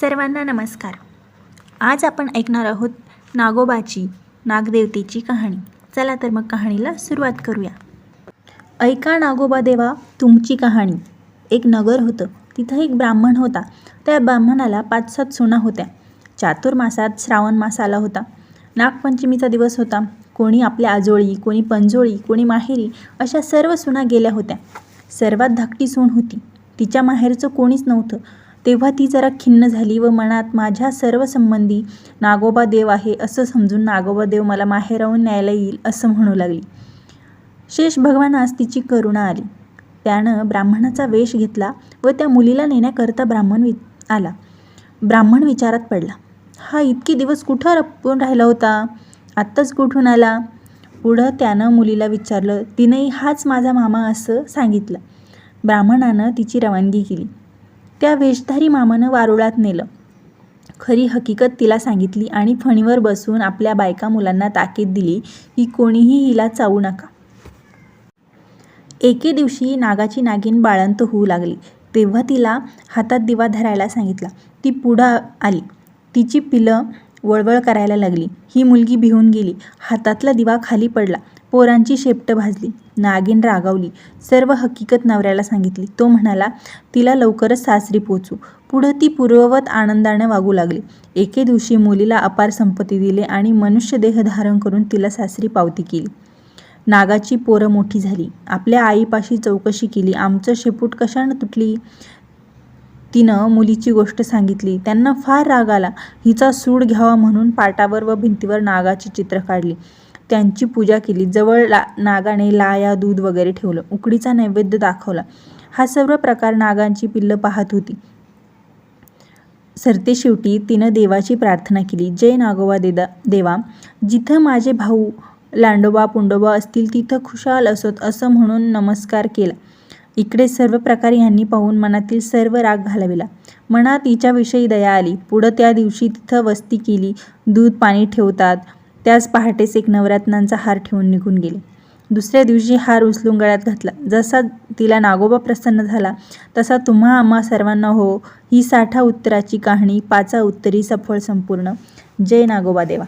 सर्वांना नमस्कार. आज आपण ऐकणार आहोत नागोबाची नागदेवतेची कहाणी. चला तर मग कहाणीला सुरुवात करूया. ऐका नागोबा देवा तुमची कहाणी. एक नगर होतं. तिथं एक ब्राह्मण होता. त्या ब्राह्मणाला पाच सात सुना होत्या. चातुर्मासात श्रावण मास आला होता. नागपंचमीचा दिवस होता. कोणी आपल्या आजोळी कोणी पंजोळी कोणी माहेरी अशा सर्व सुना गेल्या होत्या. सर्वात धाकटी सून होती. तिच्या माहेरचं कोणीच नव्हतं. तेव्हा ती जरा खिन्न झाली व मनात माझ्या सर्व संबंधी नागोबा देव आहे असं समजून नागोबा देव मला माहेरावून न्यायला येईल असं म्हणू लागली. शेष भगवानास तिची करुणा आली. त्यानं ब्राह्मणाचा वेश घेतला व त्या मुलीला नेण्याकरता ब्राह्मण वि आला. ब्राह्मण विचारात पडला हा इतके दिवस कुठं रपून राहिला होता? आत्ताच कुठून आला? पुढं त्यानं मुलीला विचारलं तिनेही हाच माझा मामा असं सांगितलं. ब्राह्मणानं तिची रवानगी केली. त्या वेशधारी मामानं वारुळात नेलं. खरी हकीकत तिला सांगितली आणि फणीवर बसून आपल्या बायका मुलांना ताकीद दिली की कोणीही हिला चावू नका. एके दिवशी नागाची नागिन बाळंत होऊ लागली. तेव्हा तिला हातात दिवा धरायला सांगितला. ती पुढं आली. तिची पिलं वळवळ करायला लागली. ही मुलगी भिवून गेली. हातातला दिवा खाली पडला. पोरांची शेपटं भाजली नागिन रागावली सर्व हकीकत नवऱ्याला सांगितली. तो म्हणाला तिला लवकरच सासरी पोचू. पुढं ती पूर्ववत आनंदाने वागू लागली. एके दिवशी मुलीला अपार संपत्ती दिली आणि मनुष्य देह धारण करून तिला सासरी पावती केली. नागाची पोरं मोठी झाली. आपल्या आईपाशी चौकशी केली. आमचं शेपूट कशानं तुटली? तिनं मुलीची गोष्ट सांगितली. त्यांना फार राग आला. हिचा सूड घ्यावा म्हणून पाटावर व भिंतीवर नागाची चित्र काढली. त्यांची पूजा केली. जवळ ला नागाने लाया दूध वगैरे ठेवलं. उकडीचा नैवेद्य दाखवला. हा सर्व प्रकार नागांची पिल्लं पाहत होती. सरते शेवटी तिनं देवाची प्रार्थना केली. जय नागोबा देदा देवा जिथं माझे भाऊ लांडोबा पुंडोबा असतील तिथं खुशाल असोत असं म्हणून नमस्कार केला. इकडे सर्व प्रकारे यांनी पाहून मनातील सर्व राग घालविला. मनात तिच्याविषयी दया आली. पुढं त्या दिवशी तिथं वस्ती केली. दूध पाणी ठेवतात. त्याच पहाटेच एक नवरत्नांचा हार ठेवून निघून गेले. दुसऱ्या दिवशी हार उचलून गळ्यात घातला. जसा तिला नागोबा प्रसन्न झाला तसा तुम्हा आम्हा सर्वांना हो. ही साठा उत्तराची कहाणी पाचा उत्तरी सफळ संपूर्ण. जय नागोबा देवा.